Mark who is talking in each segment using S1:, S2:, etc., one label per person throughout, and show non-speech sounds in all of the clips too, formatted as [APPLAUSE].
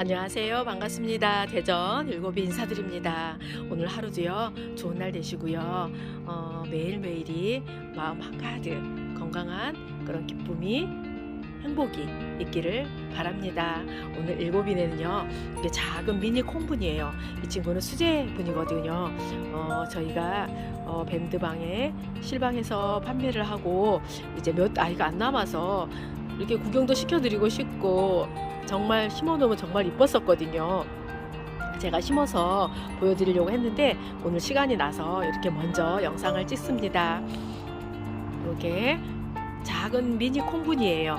S1: 안녕하세요. 반갑습니다. 대전 일곱이 인사드립니다. 오늘 하루도요, 좋은 날 되시고요. 어, 매일매일이 마음 한가득 건강한 그런 기쁨이 행복이 있기를 바랍니다. 오늘 일곱인에는요, 이게 작은 미니 콩분이에요. 이 친구는 수제분이거든요. 어, 저희가 어, 밴드방에 실방에서 판매를 하고 이제 몇 아이가 안 남아서 이렇게 구경도 시켜드리고 싶고 정말 심어놓으면 정말 이뻤었거든요. 제가 심어서 보여드리려고 했는데 오늘 시간이 나서 이렇게 먼저 영상을 찍습니다. 이렇게 작은 미니 콩분이에요.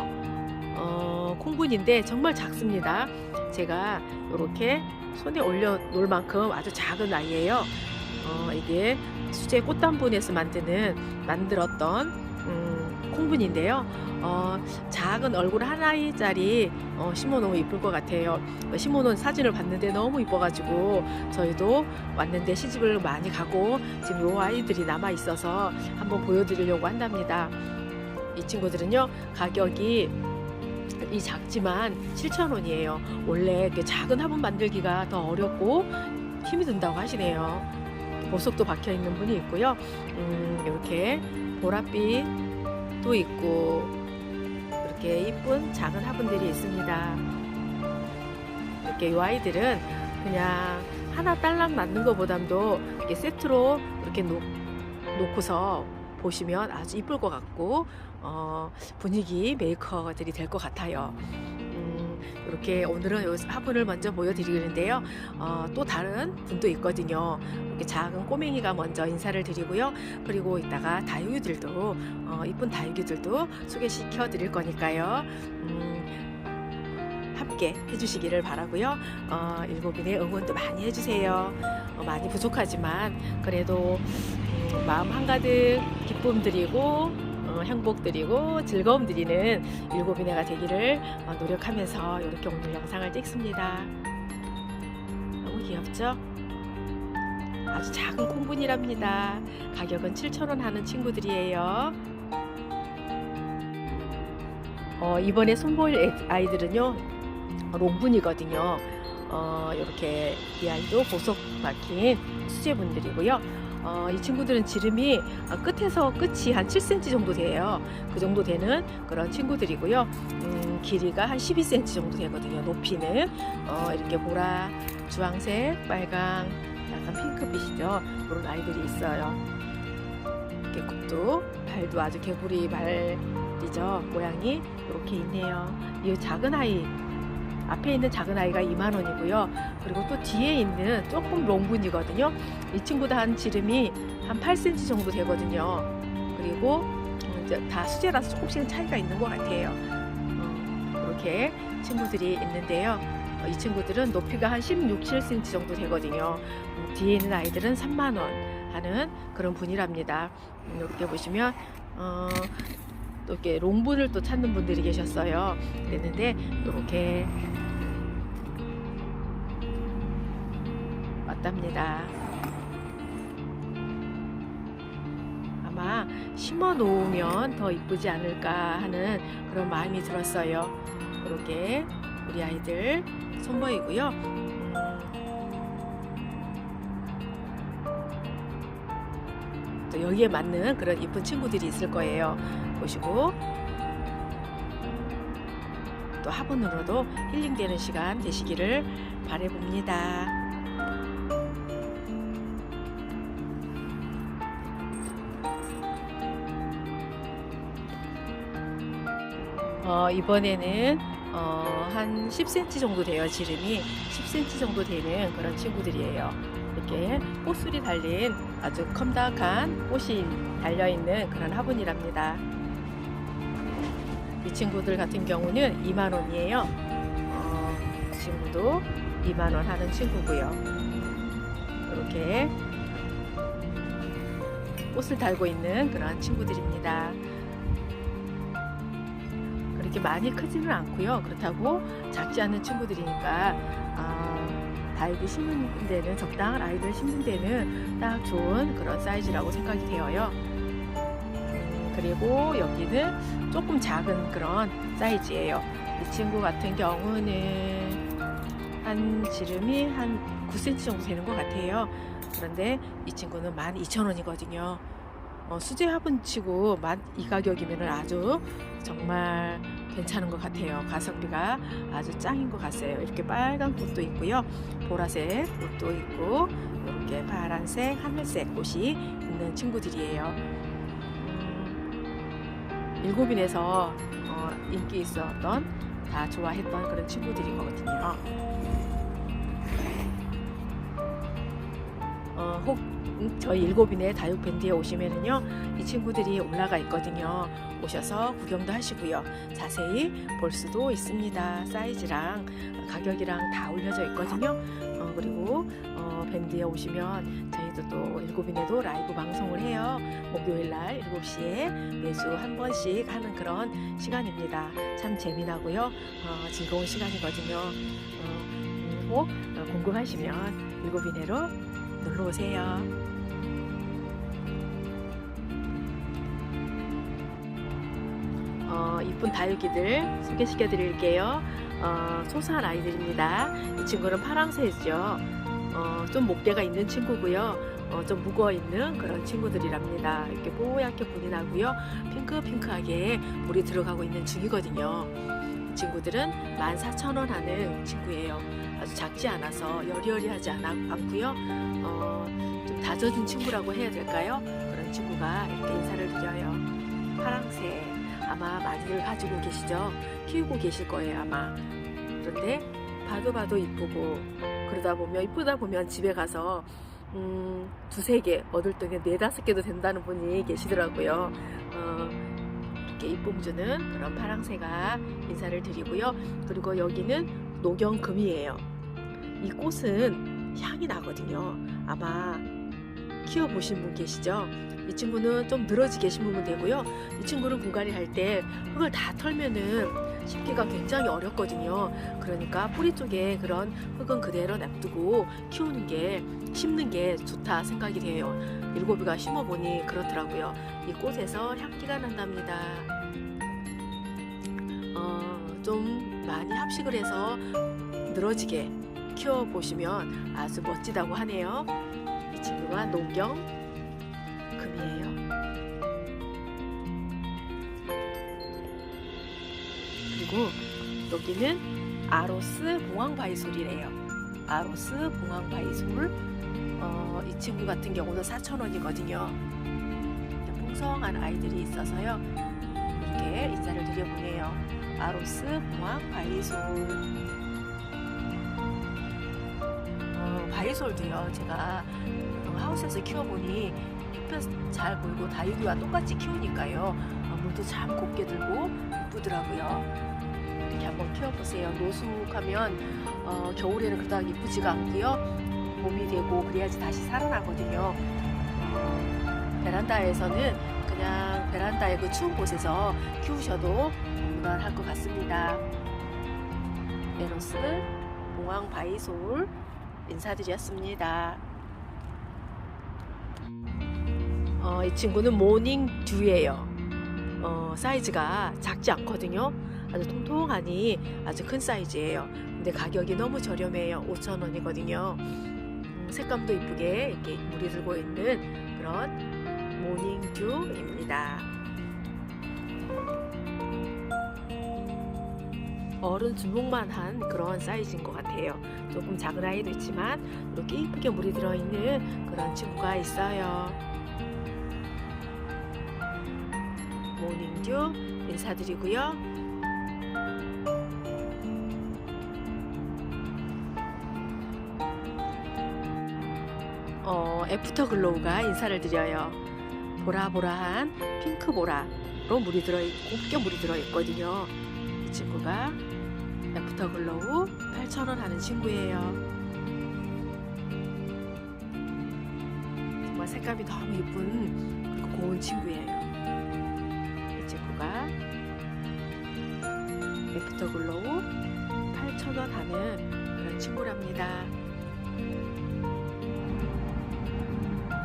S1: 어, 콩분인데 정말 작습니다. 제가 이렇게 손에 올려 놓을 만큼 아주 작은 아이예요. 어, 이게 수제 꽃단분에서 만드는 만들었던 음, 콩분인데요. 어, 작은 얼굴 하나짜리 어, 심어놓으면 이쁠 것 같아요. 어, 심어놓은 사진을 봤는데 너무 이뻐가지고 저희도 왔는데 시집을 많이 가고 지금 요 아이들이 남아 있어서 한번 보여드리려고 한답니다. 이 친구들은요 가격이 이 작지만 7,000원이에요. 원래 이렇게 작은 화분 만들기가 더 어렵고 힘이 든다고 하시네요. 보석도 박혀 있는 분이 있고요. 음, 이렇게 보랏빛 도 있고 이렇게 이쁜 작은 화분들이 있습니다. 이렇게 이 아이들은 그냥 하나 딸랑 낳는 것보담도 이렇게 세트로 이렇게 놓, 놓고서 보시면 아주 이쁠 것 같고 어, 분위기 메이커들이 될 것 같아요. 음, 이렇게 오늘은 요 화분을 먼저 보여드리는데요. 어, 또 다른 분도 있거든요. 이렇게 작은 꼬맹이가 먼저 인사를 드리고요. 그리고 이따가 다육이들도 어, 이쁜 다육이들도 소개시켜 드릴 거니까요. 음, 함께 해주시기를 바라고요. 어, 일곱인의 응원도 많이 해주세요. 어, 많이 부족하지만 그래도 음, 마음 한가득 기쁨 드리고 어, 행복 드리고 즐거움 드리는 일곱인애가 되기를 어, 노력하면서 이렇게 오늘 영상을 찍습니다. 너무 귀엽죠? 아주 작은 콩분이랍니다. 가격은 7,000원 하는 친구들이에요. 어, 이번에 손볼 애- 아이들은요, 롱분이거든요. 어, 이렇게 이 아이도 보석 박힌 수제분들이고요. 어, 이 친구들은 지름이 어, 끝에서 끝이 한 7cm 정도 돼요. 그 정도 되는 그런 친구들이고요. 음, 길이가 한 12cm 정도 되거든요. 높이는 어, 이렇게 보라, 주황색, 빨강, 약간 핑크빛이죠. 그런 아이들이 있어요. 이렇게 굽도 발도 아주 개구리 발이죠. 모양이 이렇게 있네요. 이 작은 아이 앞에 있는 작은 아이가 2만 원이고요. 그리고 또 뒤에 있는 조금 롱분이거든요. 이 친구도 한 지름이 한 8cm 정도 되거든요. 그리고 이제 다 수제라서 조금씩은 차이가 있는 것 같아요. 어, 이렇게 친구들이 있는데요. 어, 이 친구들은 높이가 한 16, 7cm 정도 되거든요. 음, 뒤에 있는 아이들은 3만 원 하는 그런 분이랍니다. 음, 이렇게 보시면 어, 또 이렇게 롱분을 또 찾는 분들이 계셨어요. 그랬는데 이렇게 왔답니다. 아마 심어 놓으면 더 이쁘지 않을까 하는 그런 마음이 들었어요. 이렇게 우리 아이들 선보이고요. 음, 또 여기에 맞는 그런 이쁜 친구들이 있을 거예요. 보시고 또 화분으로도 힐링되는 시간 되시기를 바래봅니다. 이번에는 어, 한 10cm 정도 돼요. 지름이 10cm 정도 되는 그런 친구들이에요. 이렇게 꽃술이 달린 아주 컴닥한 꽃이 달려 있는 그런 화분이랍니다. 이 친구들 같은 경우는 2만 원이에요. 어, 이 친구도 2만 원 하는 친구고요. 이렇게 꽃을 달고 있는 그런 친구들입니다. 그렇게 많이 크지는 않고요. 그렇다고 작지 않은 친구들이니까 아, 다육이 심는 데는 적당한 아이들 심는 데는 딱 좋은 그런 사이즈라고 생각이 되어요. 음, 그리고 여기는 조금 작은 그런 사이즈예요. 이 친구 같은 경우는 한 지름이 한 9cm 정도 되는 것 같아요. 그런데 이 친구는 12,000원이거든요. 어, 수제 화분 치고 만 이 가격이면 아주 정말 괜찮은 것 같아요. 가성비가 아주 짱인 것 같아요. 이렇게 빨간 꽃도 있고요. 보라색 꽃도 있고 이렇게 파란색, 하늘색 꽃이 있는 친구들이에요. 음, 일곱인에서 어, 인기 있었던 다 좋아했던 그런 친구들이거든요. 어, 혹 음, 저희 일곱인의 다육 밴드에 오시면은요 이 친구들이 올라가 있거든요. 오셔서 구경도 하시고요. 자세히 볼 수도 있습니다. 사이즈랑 가격이랑 다 올려져 있거든요. 어, 그리고 어, 밴드에 오시면 저희도 또 일곱인에도 라이브 방송을 해요. 목요일 날 7시에 매주 한 번씩 하는 그런 시간입니다. 참 재미나고요. 어, 즐거운 시간이거든요. 어, 음, 혹 어, 궁금하시면 일곱인에로 놀러 오세요. 어, 이쁜 다육이들 소개시켜 드릴게요. 어, 소소한 아이들입니다. 이 친구는 파랑새죠. 어, 좀 목대가 있는 친구고요. 어, 좀 무거워 있는 그런 친구들이랍니다. 이렇게 뽀얗게 분이 나고요. 핑크핑크하게 물이 들어가고 있는 중이거든요. 이 친구들은 14,000원 하는 친구예요. 아주 작지 않아서 여리여리하지 않고요. 어, 좀 다져진 친구라고 해야 될까요? 그런 친구가 이렇게 인사를 드려요. 파랑새 아마 많이들 가지고 계시죠? 키우고 계실 거예요 아마. 그런데 봐도 봐도 이쁘고 그러다 보면 이쁘다 보면 집에 가서 음, 두세 개 얻을 때는 네 다섯 개도 된다는 분이 계시더라고요. 어, 이렇게 이쁨 주는 그런 파랑새가 인사를 드리고요. 그리고 여기는 녹용금이에요. 이 꽃은 향이 나거든요. 아마 키워보신 분 계시죠? 이 친구는 좀 늘어지게 심으면 되고요. 이 친구는 분갈이 할 때 흙을 다 털면은 심기가 굉장히 어렵거든요. 그러니까 뿌리 쪽에 그런 흙은 그대로 냅두고 키우는 게 심는 게 좋다 생각이 돼요. 일곱이가 심어보니 그렇더라고요. 이 꽃에서 향기가 난답니다. 어, 좀 많이 합식을 해서 늘어지게 키워보시면 아주 멋지다고 하네요. 이 친구가 녹경 금이에요. 그리고 여기는 아로스 봉황바이솔이래요. 아로스 봉황바이솔. 어, 이 친구 같은 경우는 4,000원이거든요. 풍성한 아이들이 있어서요. 이렇게 인사를 드려보네요. 아로스 봉황바이솔. 어, 바이솔도요. 제가 어, 하우스에서 키워보니 햇볕 잘 보이고 다육이와 똑같이 키우니까요. 어, 물도 참 곱게 들고 이쁘더라고요. 이렇게 한번 키워보세요. 노숙하면 어, 겨울에는 그닥 이쁘지가 않고요. 봄이 되고 그래야지 다시 살아나거든요. 어, 베란다에서는 그냥 베란다의 그 추운 곳에서 키우셔도 무난할 것 같습니다. 에로스 봉황 바이솔 인사드렸습니다. 어, 이 친구는 모닝 듀예요. 어, 사이즈가 작지 않거든요. 아주 통통하니 아주 큰 사이즈예요. 근데 가격이 너무 저렴해요. 5,000원이거든요. 음, 색감도 이쁘게 이렇게 물이 들고 있는 그런 모닝 듀입니다. 어른 주먹만한 그런 사이즈인 것 같아요. 조금 작은 아이도 있지만 이렇게 이쁘게 물이 들어있는 그런 친구가 있어요. 모닝듀 인사드리고요. 어, 애프터 글로우가 인사를 드려요. 보라보라한 핑크 보라로 물이 들어있고 곱게 물이 들어있거든요. 이 친구가 애프터 글로우 8,000원 하는 친구예요. 정말 색감이 너무 예쁜 그리고 고운 친구예요. 8,000원 하는 그런 친구랍니다.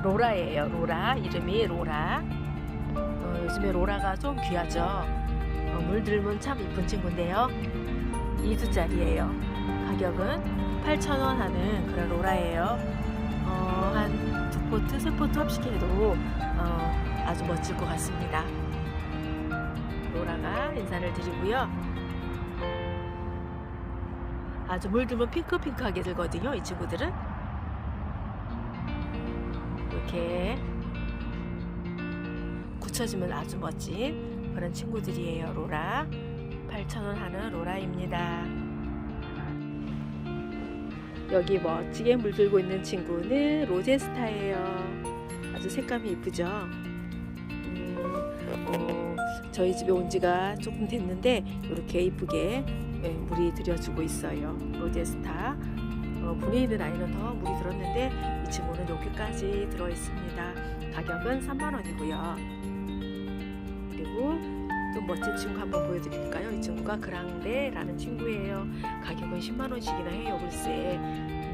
S1: 로라예요. 로라 이름이 로라. 어, 요즘에 로라가 좀 귀하죠. 어, 물 들면 참 이쁜 친구인데요. 2두짜리예요. 가격은 8,000원 하는 그런 로라예요. 어, 한 두 포트, 세 포트 합식해도 어, 아주 멋질 것 같습니다. 로라가 인사를 드리고요. 아주 물들면 핑크핑크하게 들거든요. 이 친구들은 이렇게 굳혀지면 아주 멋진 그런 친구들이에요. 로라 8,000원 하는 로라입니다. 여기 멋지게 물들고 있는 친구는 로제스타예요. 아주 색감이 이쁘죠. 음, 어, 저희 집에 온 지가 조금 됐는데 이렇게 이쁘게 예, 물이 들여주고 있어요. 로제스타. 어, 분에 있는 아이는 더 물이 들었는데 이 친구는 여기까지 들어 있습니다. 가격은 3만 원이고요. 그리고 또 멋진 친구 한번 보여드릴까요? 이 친구가 그랑데라는 친구예요. 가격은 10만 원씩이나 해요, 글쎄.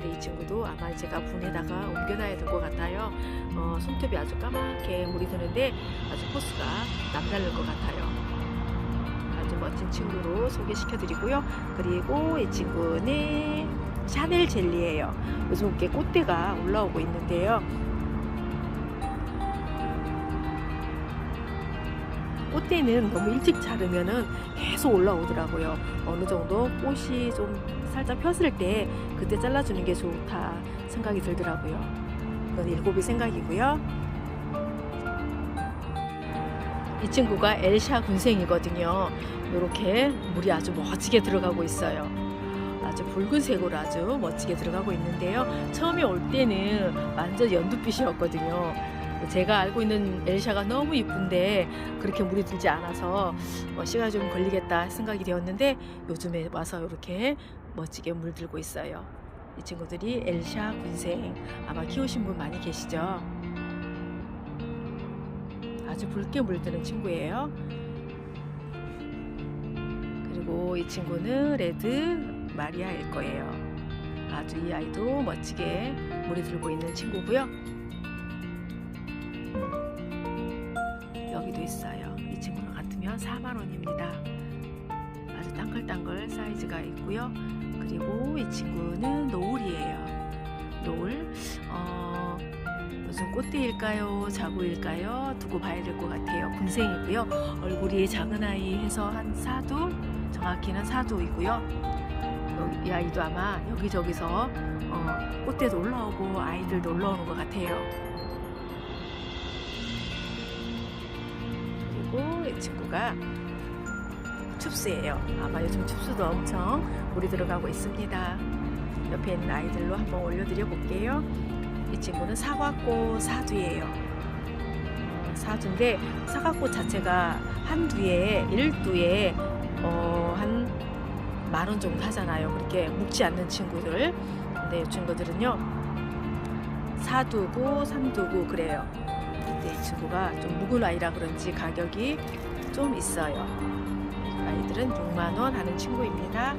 S1: 근데 이 친구도 아마 제가 분에다가 옮겨놔야 될 것 같아요. 어, 손톱이 아주 까맣게 물이 드는데 아주 포스가 남다를 것 같아요. 아주 멋진 친구로 소개시켜드리고요. 그리고 이 친구는 샤넬 젤리예요. 요즘 이렇게 꽃대가 올라오고 있는데요. 꽃대는 너무 일찍 자르면은 계속 올라오더라고요. 어느 정도 꽃이 좀 살짝 폈을 때 그때 잘라주는 게 좋다 생각이 들더라고요. 이건 일곱이 생각이고요. 이 친구가 엘샤 군생이거든요. 이렇게 물이 아주 멋지게 들어가고 있어요. 아주 붉은색으로 아주 멋지게 들어가고 있는데요. 처음에 올 때는 완전 연두빛이었거든요. 제가 알고 있는 엘샤가 너무 이쁜데 그렇게 물이 들지 않아서 어, 시간이 좀 걸리겠다 생각이 되었는데 요즘에 와서 이렇게 멋지게 물들고 있어요. 이 친구들이 엘샤 군생 아마 키우신 분 많이 계시죠? 아주 붉게 물드는 친구예요. 그리고 이 친구는 레드 마리아일 거예요. 아주 이 아이도 멋지게 물이 들고 있는 친구고요. 무슨 꽃대일까요? 자구일까요? 두고 봐야 될 것 같아요. 군생이고요. 얼굴이 작은 아이 해서 한 사두, 정확히는 사두이고요. 이 아이도 아마 여기저기서 어, 꽃대도 올라오고 아이들도 올라오는 것 같아요. 그리고 이 친구가 춥스예요. 아마 요즘 춥스도 엄청 물이 들어가고 있습니다. 옆에 있는 아이들로 한번 올려드려 볼게요. 이 친구는 사과꽃 사두예요. 어, 사두인데 사과꽃 자체가 한 두에 일 두에 어, 한만 원 정도 하잖아요. 그렇게 묵지 않는 친구들. 근데 이 친구들은요 사두고 삼두고 그래요. 근데 이 친구가 좀 묵은 아이라 그런지 가격이 좀 있어요. 아이들은 6만 원 하는 친구입니다.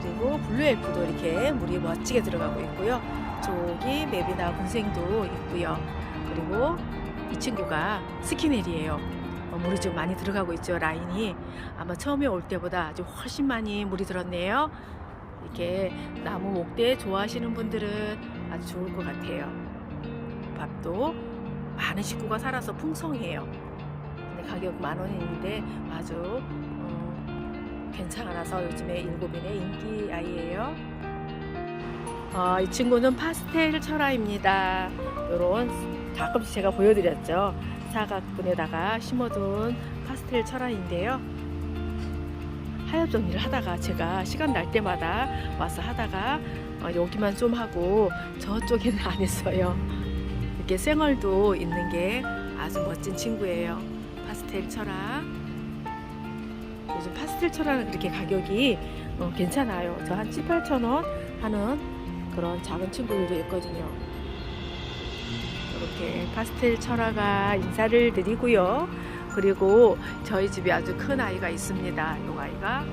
S1: 그리고 블루 엘프도 이렇게 물이 멋지게 들어가고 있고요. 저기 메비나 군생도 있고요. 그리고 이 친구가 스키넬이에요. 어, 물이 좀 많이 들어가고 있죠. 라인이 아마 처음에 올 때보다 아주 훨씬 많이 물이 들었네요. 이렇게 나무 목대 좋아하시는 분들은 아주 좋을 것 같아요. 밥도 많은 식구가 살아서 풍성해요. 근데 가격 만 원인데 아주 어, 괜찮아서 요즘에 일곱인의 인기 아이예요. 어, 이 친구는 파스텔 철화입니다. 요런 가끔씩 제가 보여드렸죠. 사각분에다가 심어둔 파스텔 철화인데요. 하엽 정리를 하다가 제가 시간 날 때마다 와서 하다가 어, 여기만 좀 하고 저쪽에는 안 했어요. 이렇게 쌩얼도 있는 게 아주 멋진 친구예요. 파스텔 철화. 요즘 파스텔 철화는 그렇게 가격이 어, 괜찮아요. 저 한 7, 8천 원 하는 그런 작은 친구들도 있거든요. 이렇게 파스텔 철화가 인사를 드리고요. 그리고 저희 집에 아주 큰 아이가 있습니다. 이 아이가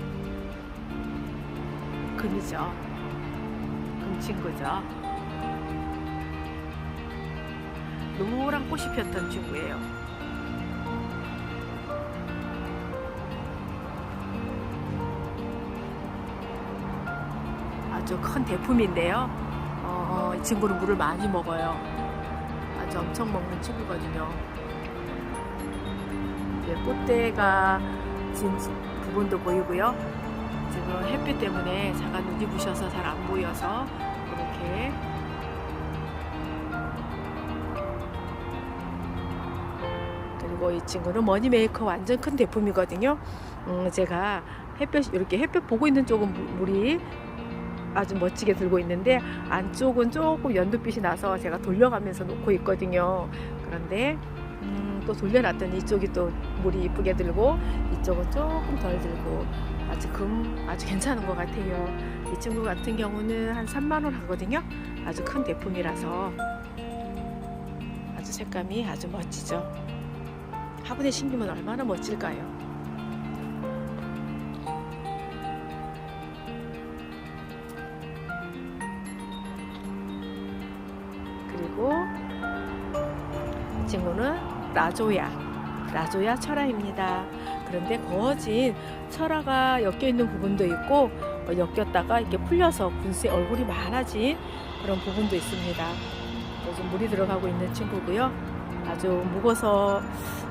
S1: 금이죠. 금 친구죠. 노란 꽃이 폈던 친구예요. 아주 큰 대품인데요. 어, 이 친구는 물을 많이 먹어요. 아주 엄청 먹는 친구거든요. 이제 꽃대가 진 부분도 보이고요. 지금 햇빛 때문에 잠깐 눈이 부셔서 잘 안 보여서 이렇게 그리고 이 친구는 머니 메이커 완전 큰 대품이거든요. 음, 제가 햇볕 이렇게 햇볕 보고 있는 쪽은 물- 물이 아주 멋지게 들고 있는데 안쪽은 조금 연두빛이 나서 제가 돌려가면서 놓고 있거든요. 그런데 음, 또 돌려놨더니 이쪽이 또 물이 이쁘게 들고 이쪽은 조금 덜 들고 아주 금 아주 괜찮은 것 같아요. 이 친구 같은 경우는 한 3만 원 하거든요. 아주 큰 대품이라서 아주 색감이 아주 멋지죠. 화분에 심기면 얼마나 멋질까요? 그리고 이 친구는 라조야, 라조야 철화입니다. 그런데 거진 철화가 엮여 있는 부분도 있고 어, 엮였다가 이렇게 풀려서 분수에 얼굴이 많아진 그런 부분도 있습니다. 요즘 물이 들어가고 있는 친구고요. 아주 묵어서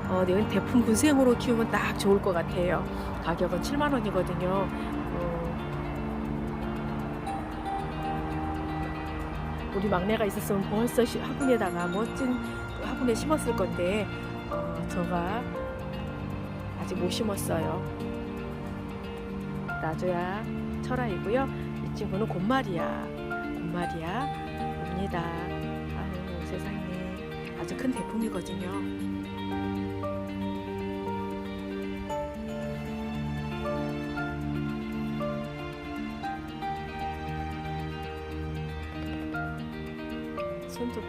S1: 어, 네, 대품 군생으로 키우면 딱 좋을 것 같아요. 가격은 7만 원이거든요. 우리 막내가 있었으면 벌써 시- 화분에다가 멋진 그 화분에 심었을 건데 어, 저가 아직 못 심었어요. 나줘야 철아이고요. 이 친구는 곰마리야, 곰마리야입니다. 아유 세상에 아주 큰 대품이거든요.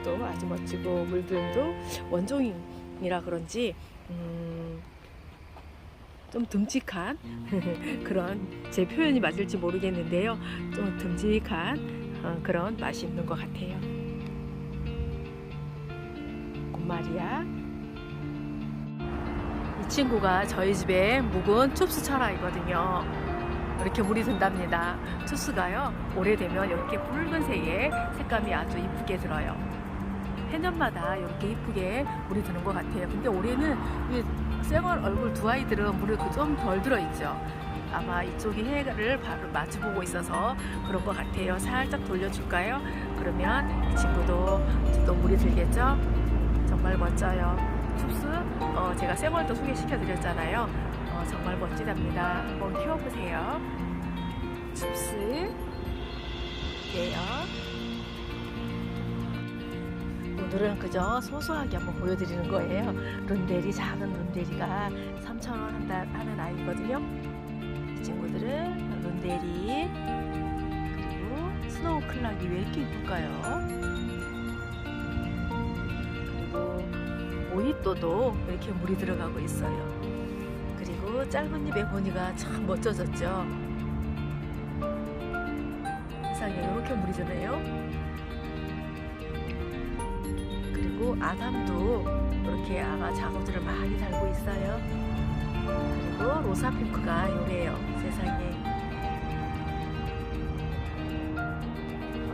S1: 손톱도 아주 멋지고 물들도 원종이라 그런지 음, 좀 듬직한 [LAUGHS] 그런 제 표현이 맞을지 모르겠는데요. 좀 듬직한 어, 그런 맛이 있는 것 같아요. 곰마리야. 이 친구가 저희 집에 묵은 춥스 철화이거든요. 이렇게 물이 든답니다. 춥스가요 오래되면 이렇게 붉은색의 색감이 아주 이쁘게 들어요. 해년마다 이렇게 이쁘게 물이 드는 것 같아요. 근데 올해는 이 생얼 얼굴 두 아이들은 물이 좀덜 들어있죠. 아마 이쪽이 해를 바로 마주보고 있어서 그런 것 같아요. 살짝 돌려줄까요? 그러면 이 친구도 또 물이 들겠죠? 정말 멋져요. 춥스 어, 제가 생얼도 소개시켜 드렸잖아요. 어, 정말 멋지답니다. 한번 키워보세요. 춥스 예요. 오늘은 그저 소소하게 한번 보여드리는 거예요. 룬데리 작은 룬데리가 3,000원 한다 하는 아이거든요. 이 친구들은 룬데리 그리고 스노우 클락이 왜 이렇게 이쁠까요? 그리고 모히또도 이렇게 물이 들어가고 있어요. 그리고 짧은 잎의 보니가 참 멋져졌죠. 세상에 이렇게 물이 드네요. 아담도 이렇게 아가 자구들을 많이 달고 있어요. 그리고 로사 핑크가 요래요. 세상에.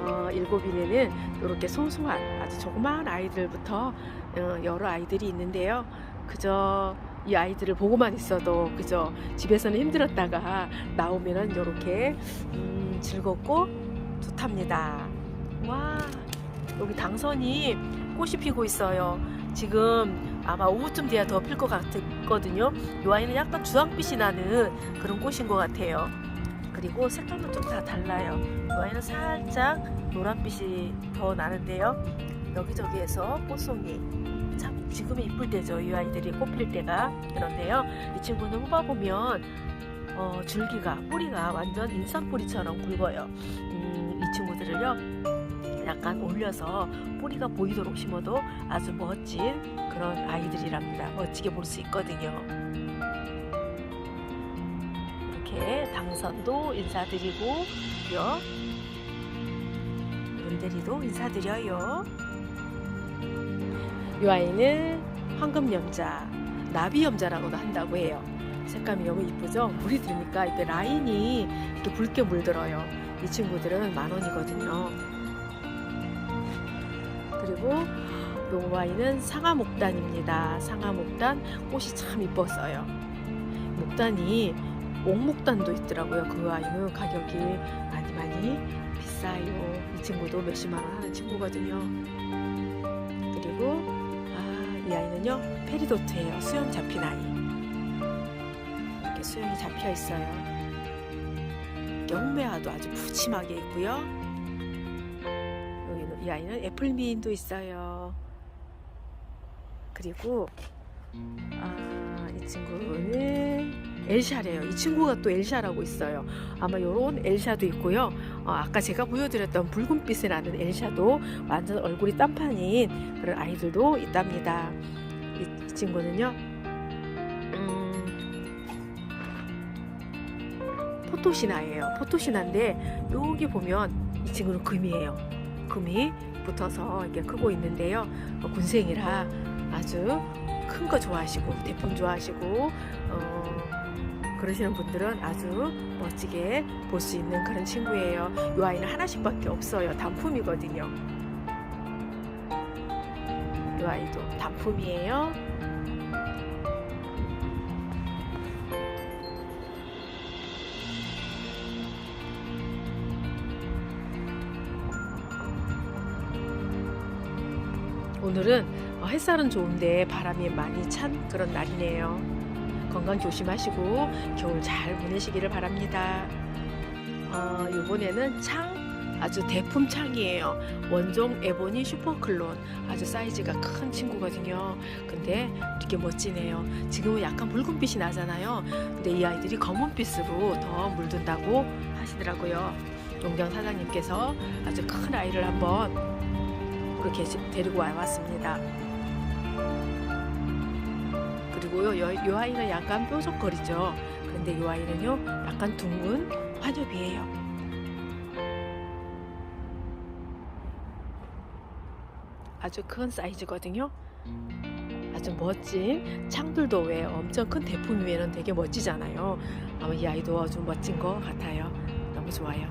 S1: 어, 일곱인에는 이렇게 소소한 아주 조그마한 아이들부터 어, 여러 아이들이 있는데요. 그저 이 아이들을 보고만 있어도 그저 집에서는 힘들었다가 나오면은 이렇게 음, 즐겁고 좋답니다. 와 여기 당선이 꽃이 피고 있어요. 지금 아마 오후쯤 돼야 더 필 것 같거든요. 이 아이는 약간 주황빛이 나는 그런 꽃인 것 같아요. 그리고 색감은 좀다 달라요. 이 아이는 살짝 노란빛이 더 나는데요. 여기저기에서 꽃송이 참 지금이 이쁠 때죠. 이 아이들이 꽃 필 때가 그런데요. 이 친구는 뽑아 보면 어, 줄기가 뿌리가 완전 인삼뿌리처럼 굵어요. 음, 이 친구들을요 약간 올려서 뿌리가 보이도록 심어도 아주 멋진 그런 아이들이랍니다. 멋지게 볼 수 있거든요. 이렇게 당선도 인사드리고요. 룬데리도 인사드려요. 이 아이는 황금염자, 나비염자라고도 한다고 해요. 색감이 너무 이쁘죠? 물이 들니까 이렇게 라인이 이렇게 붉게 물들어요. 이 친구들은 만 원이거든요. 그리고 요 와인은 상하 목단입니다. 상하 목단 꽃이 참 이뻤어요. 목단이 옥목단도 있더라고요. 그 와인은 가격이 많이 많이 비싸요. 이 친구도 몇십만 원 하는 친구거든요. 그리고 아, 이 아이는요 페리도트예요. 수영 잡힌 아이. 이렇게 수영이 잡혀 있어요. 경매화도 아주 푸짐하게 있고요. 이 아이는 애플 미인도 있어요. 그리고 아, 이 친구는 엘샤래요. 이 친구가 또 엘샤라고 있어요. 아마 요런 엘샤도 있고요. 어, 아까 제가 보여드렸던 붉은빛을 나는 엘샤도 완전 얼굴이 딴판인 그런 아이들도 있답니다. 이, 이 친구는요. 음, 포토시나예요. 포토시나인데 여기 보면 이 친구는 금이에요. 금이 붙어서 이렇게 크고 있는데요. 어, 군생이라 아주 큰 거 좋아하시고 대품 좋아하시고 어, 그러시는 분들은 아주 멋지게 볼 수 있는 그런 친구예요. 이 아이는 하나씩밖에 없어요. 단품이거든요. 이 아이도 단품이에요. 오늘은 어, 햇살은 좋은데 바람이 많이 찬 그런 날이네요. 건강 조심하시고 겨울 잘 보내시기를 바랍니다. 어, 이번에는 창 아주 대품 창이에요. 원종 에보니 슈퍼클론 아주 사이즈가 큰 친구거든요. 근데 이렇게 멋지네요. 지금은 약간 붉은빛이 나잖아요. 근데 이 아이들이 검은빛으로 더 물든다고 하시더라고요. 용경 사장님께서 아주 큰 아이를 한번 그렇게 데리고 와봤습니다. 그리고요, 요, 요 아이는 약간 뾰족거리죠. 근데 요 아이는요, 약간 둥근 환엽이에요. 아주 큰 사이즈거든요. 아주 멋진 창들도 왜 엄청 큰 대품 위에는 되게 멋지잖아요. 아마 이 아이도 아주 멋진 것 같아요. 너무 좋아요.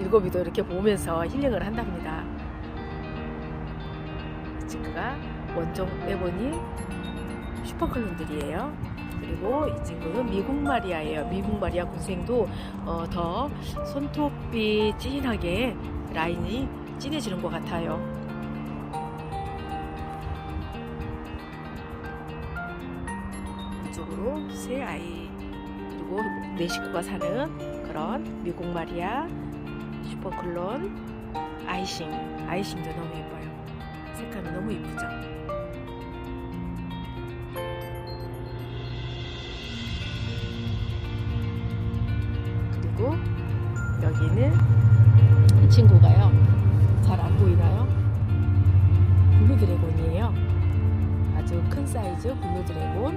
S1: 일곱이도 이렇게 보면서 힐링을 한답니다. 이 친구가 원종 에보니 슈퍼클론들이에요. 그리고 이 친구는 미국 마리아예요. 미국 마리아 군생도 어, 더 손톱이 진하게 라인이 진해지는 것 같아요. 이쪽으로 새 아이 그리고 내 식구가 사는 그런 미국 마리아 슈퍼클론 아이싱 아이싱도 너무 예뻐요. 너무 예쁘죠. 그리고 여기는 이 친구가요. 잘 안 보이나요? 블루 드래곤이에요. 아주 큰 사이즈 블루 드래곤.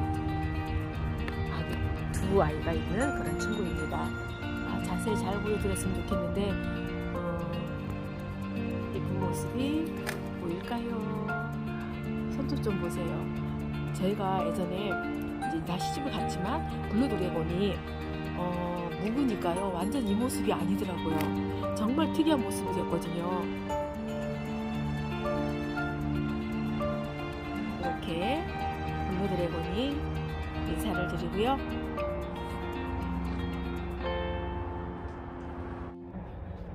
S1: 아주 두 아이가 있는 그런 친구입니다. 아, 자세히 잘 보여드렸으면 좋겠는데 어, 예쁜 모습이 보일까요? 손톱 좀 보세요. 저희가 예전에 이제 나 시집을 갔지만 블루 드래곤이 어, 묵으니까요. 완전 이 모습이 아니더라고요. 정말 특이한 모습이었거든요. 이렇게 블루 드래곤이 인사를 드리고요.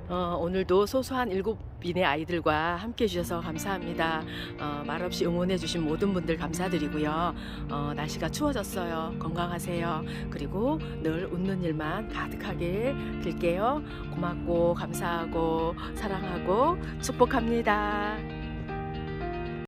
S1: 어, 오늘도 소소한 일곱 인의 아이들과 함께 해주셔서 감사합니다. 어, 말없이 응원해주신 모든 분들 감사드리고요. 어, 날씨가 추워졌어요. 건강하세요. 그리고 늘 웃는 일만 가득하게 빌게요. 고맙고 감사하고 사랑하고 축복합니다.